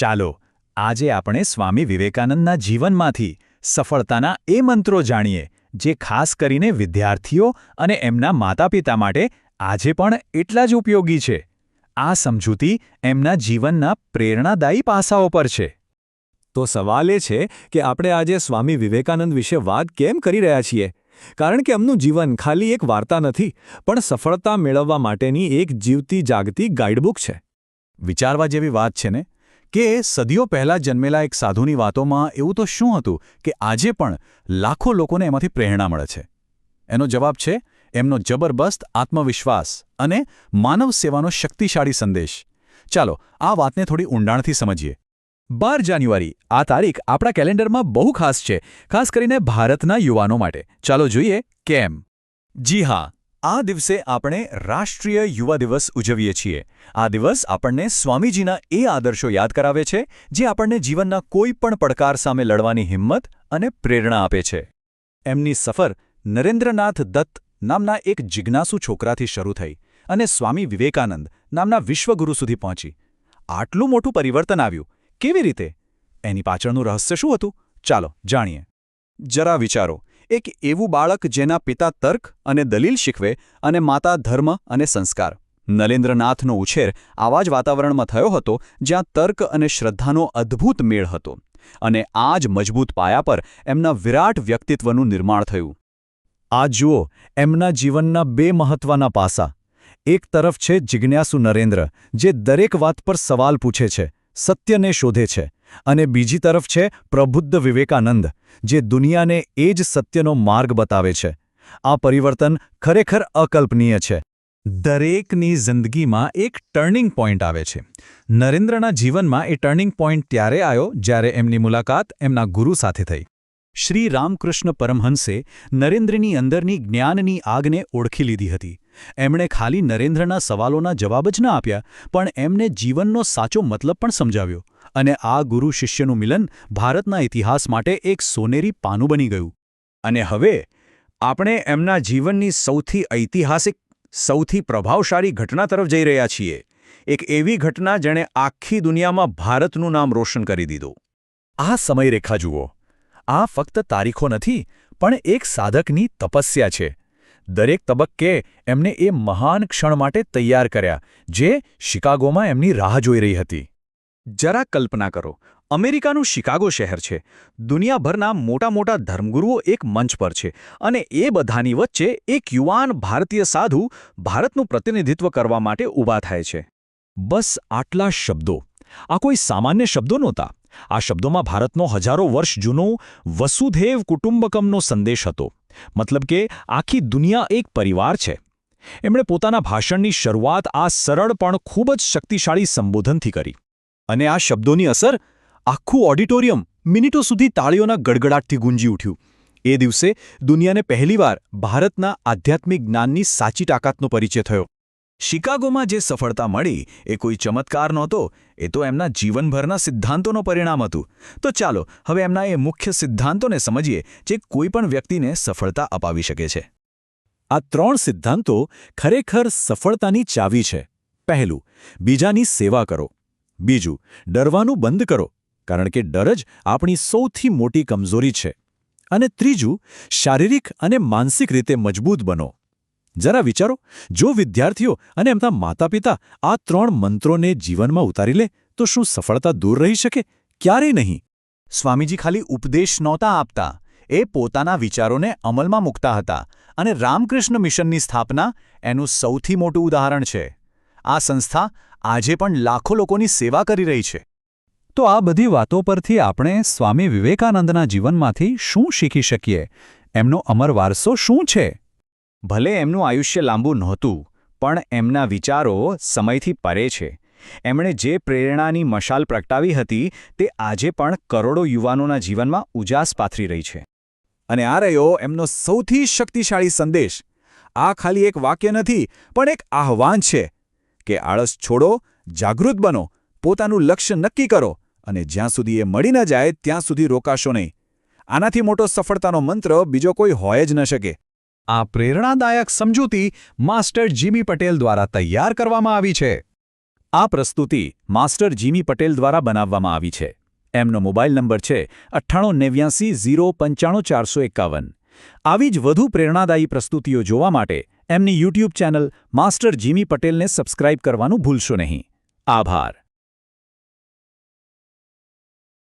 ચાલો, આજે આપણે સ્વામી વિવેકાનંદના જીવનમાંથી સફળતાના એ મંત્રો જાણીએ, જે ખાસ કરીને વિદ્યાર્થીઓ અને એમના માતાપિતા માટે આજે પણ એટલા જ ઉપયોગી છે. આ સમજૂતી એમના જીવનના પ્રેરણાદાયી પાસાઓ પર છે. તો સવાલ એ છે કે આપણે આજે સ્વામી વિવેકાનંદ વિશે વાત કેમ કરી રહ્યા છીએ? કારણ કે એમનું જીવન ખાલી એક વાર્તા નથી, પણ સફળતા મેળવવા માટેની એક જીવતી જાગતી ગાઈડબુક છે. વિચારવા જેવી વાત છે ને? કે સદીઓ પહેલાં જન્મેલા એક સાધુની વાતોમાં એવું તો શું હતું કે આજે પણ લાખો લોકોને એમાંથી પ્રેરણા મળે છે? એનો જવાબ છે, એમનો જબરબસ્ત આત્મવિશ્વાસ અને માનવ સેવાનો શક્તિશાળી સંદેશ. ચાલો, આ વાતને થોડી ઊંડાણથી સમજીએ. બાર જાન્યુઆરી, આ તારીખ આપણા કેલેન્ડરમાં બહુ ખાસ છે, ખાસ કરીને ભારતના યુવાનો માટે. ચાલો જોઈએ, કેમ? જી હા. આ દિવસે આપણે રાષ્ટ્રીય યુવા દિવસ ઉજવીએ છીએ. આ દિવસ આપણને સ્વામીજીના એ આદર્શો યાદ કરાવે છે, જે આપણને જીવનના કોઈ પણ પડકાર સામે લડવાની હિંમત અને પ્રેરણા આપે છે. એમની સફર નરેન્દ્રનાથ દત્ત નામના એક જિજ્ઞાસુ છોકરાથી શરૂ થઈ અને સ્વામી વિવેકાનંદ નામના વિશ્વગુરુ સુધી પહોંચી. આટલું મોટું પરિવર્તન આવ્યું. કેવી રીતે? એની પાછળનું રહસ્ય શું હતું? ચાલો જાણીએ. જરા વિચારો. એક એવું બાળક જેના પિતા તર્ક અને દલીલ શીખવે અને માતા ધર્મ અને સંસ્કાર. નરેન્દ્રનાથનો ઉછેર આવા જ વાતાવરણમાં થયો હતો જ્યાં તર્ક અને શ્રદ્ધાનો અદ્ભુત મેળ હતો અને આ જ મજબૂત પાયા પર એમના વિરાટ વ્યક્તિત્વનું નિર્માણ થયું. આ જુઓ, એમના જીવનના બે મહત્વના પાસા. એક તરફ છે જિજ્ઞાસુ નરેન્દ્ર, જે દરેક વાત પર સવાલ પૂછે છે, સત્યને શોધે છે અને બીજી તરફ છે પ્રબુદ્ધ વિવેકાનંદ, જે દુનિયાને એ જ સત્યનો માર્ગ બતાવે છે. આ પરિવર્તન ખરેખર અકલ્પનીય છે. દરેકની જિંદગીમાં એક ટર્નિંગ પોઈન્ટ આવે છે. નરેન્દ્રના જીવનમાં એ ટર્નિંગ પોઈન્ટ ત્યારે આવ્યો જ્યારે એમની મુલાકાત એમના ગુરુ સાથે થઈ. શ્રી રામકૃષ્ણ પરમહંસે નરેન્દ્રની અંદરની જ્ઞાનની આગને ઓળખી લીધી હતી. એમણે ખાલી નરેન્દ્રના સવાલોના જવાબ જ ન આપ્યા, પણ એમને જીવનનો સાચો મતલબ પણ સમજાવ્યો. અને આ ગુરુ શિષ્યનું મિલન ભારતના ઇતિહાસ માટે એક સોનેરી પાનું બની ગયું. અને હવે, આપણે એમના જીવનની સૌથી ઐતિહાસિક, સૌથી પ્રભાવશાળી ઘટના તરફ જઈ રહ્યા છીએ. એક એવી ઘટના જેણે આખી દુનિયામાં ભારતનું નામ રોશન કરી દીધું. આ સમયરેખા જુઓ. આ ફક્ત તારીખો નથી, પણ એક સાધકની તપસ્યા છે. દરેક તબક્કે એમને એ મહાન ક્ષણ માટે તૈયાર કર્યા, જે શિકાગોમાં એમની રાહ જોઈ રહી હતી. જરા કલ્પના કરો, અમેરિકાનું શિકાગો શહેર છે. દુનિયાભરના મોટા મોટા ધર્મગુરુઓ એક મંચ પર છે અને એ બધાની વચ્ચે એક યુવાન ભારતીય સાધુ ભારતનું પ્રતિનિધિત્વ કરવા માટે ઊભા થાય છે. બસ આટલા શબ્દો. આ કોઈ સામાન્ય શબ્દો નહોતા. આ શબ્દોમાં ભારતનો હજારો વર્ષ જૂનો વસુધૈવ કુટુંબકમનો સંદેશ હતો. મતલબ કે આખી દુનિયા એક પરિવાર છે. એમણે પોતાના ભાષણની શરૂઆત આ સરળ પણ ખૂબ જ શક્તિશાળી સંબોધનથી કરી. અને આ શબ્દોની અસર આખું ઓડિટોરિયમ મિનિટો સુધી તાળીઓના ગડગડાટથી ગુંજી ઉઠ્યું. એ દિવસે દુનિયાને પહેલીવાર ભારતના આધ્યાત્મિક જ્ઞાનની સાચી તાકાતનો પરિચય થયો. શિકાગોમાં જે સફળતા મળી એ કોઈ ચમત્કાર નહોતો, એ તો એમના જીવનભરના સિદ્ધાંતોનું પરિણામ હતું. તો ચાલો, હવે એમના એ મુખ્ય સિદ્ધાંતોને સમજીએ જે કોઈપણ વ્યક્તિને સફળતા અપાવી શકે છે. આ ત્રણ સિદ્ધાંતો ખરેખર સફળતાની ચાવી છે. પહેલું, બીજાની સેવા કરો. બીજું, ડરવાનું બંધ કરો, કારણ કે ડર જ આપણી સૌથી મોટી કમજોરી છે. અને ત્રીજું, શારીરિક અને માનસિક રીતે મજબૂત બનો. જરા વિચારો, જો વિદ્યાર્થીઓ અને એમના માતાપિતા આ ત્રણ મંત્રોને જીવનમાં ઉતારી લે, તો શું સફળતા દૂર રહી શકે? ક્યારેય નહીં. સ્વામીજી ખાલી ઉપદેશ નહોતા આપતા. એ પોતાના વિચારોને અમલમાં મૂકતા હતા અને રામકૃષ્ણ મિશનની સ્થાપના એનું સૌથી મોટું ઉદાહરણ છે. આ સંસ્થા આજે પણ લાખો લોકોની સેવા કરી રહી છે. તો આ બધી વાતો પરથી આપણે સ્વામી વિવેકાનંદના જીવનમાંથી શું શીખી શકીએ? એમનો અમર વારસો શું છે? ભલે એમનું આયુષ્ય લાંબુ નહોતું, પણ એમના વિચારો સમયથી પરે છે. એમણે જે પ્રેરણાની મશાલ પ્રગટાવી હતી, તે આજે પણ કરોડો યુવાનોના જીવનમાં ઉજાસ પાથરી રહી છે. અને આ રહ્યો એમનો સૌથી શક્તિશાળી સંદેશ. આ ખાલી એક વાક્ય નથી, પણ એક આહવાન છે. કે આળસ છોડો, જાગૃત બનો, પોતાનું લક્ષ્ય નક્કી કરો અને જ્યાં સુધી એ મળી ન જાય, ત્યાં સુધી રોકાશો નહીં. આનાથી મોટો સફળતાનો મંત્ર બીજો કોઈ હોય જ ન શકે. આ પ્રેરણાદાયક સમજૂતી માસ્ટર જીમી પટેલ દ્વારા તૈયાર કરવામાં આવી છે. આ પ્રસ્તુતિ માસ્ટર જીમી પટેલ દ્વારા બનાવવામાં આવી છે. એમનો મોબાઈલ નંબર છે અઠ્ઠાણું નેવ્યાસી ઝીરો પંચાણું ચારસો એકાવન. આવી જ વધુ પ્રેરણાદાયી પ્રસ્તુતિઓ જોવા માટે એમની યુટ્યુબ ચેનલ માસ્ટર જીમી પટેલને સબસ્ક્રાઇબ કરવાનું ભૂલશો નહીં. આભાર.